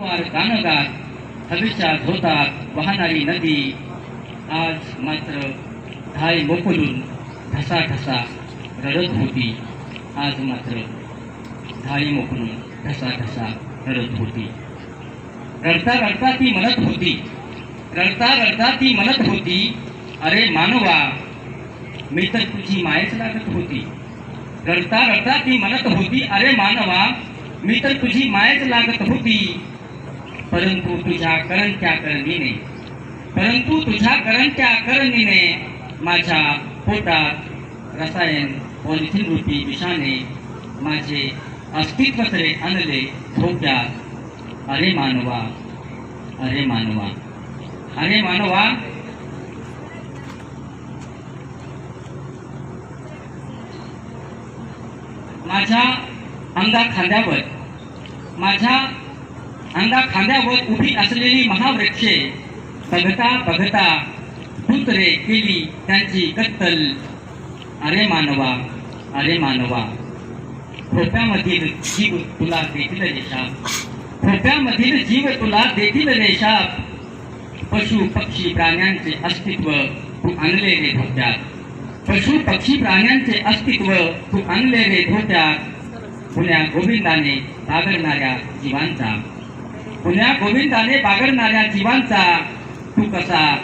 वार गाणगात हवेच्या धोतात वाहणारी नदी आज मात्र धाय मोकलून ढसा ढसा रडत होती आज मात्र धाळी मोकलून ढसा ढसा रडत होती रडता रडता ती म्हणत होती. रडता रडता ती म्हणत होती अरे मानवा मी तर तुझी मायच लागत होती. रडता रडता ती म्हणत होती अरे मानवा मी तर तुझी मायच लागत होती. परंतु तुझ्या करंत्या करणीने परंतु तुझ्या करंत्या करणीने माझ्या पोटात रसायन पॉलिथिन रूपी विषाने माझे अस्तित्व आणले धोक्यात. अरे मानवा अरे मानवा अरे मानवा. माझ्या अंगा खांद्यावर माझ्या अंगा खांद्यावर उभी असलेली महावृक्षे बघता बघता पुत्रे केली त्यांची कत्तल. अरे मानवा अरे मानवा. खोप्यामधील जीव तुला देतील रेषा खोप्यामधील जीव तुला देतील रेषा पशु पक्षी प्राण्यांचे अस्तित्व तू आणले रे धोक्यात. पशु पक्षी प्राण्यांचे अस्तित्व तू आणले रे धोक्यात. पुण्या गोविंदाने सागरणाऱ्या जीवांचा पुण्या गोविंदाने बागडणाऱ्या जीवांचा तू कसा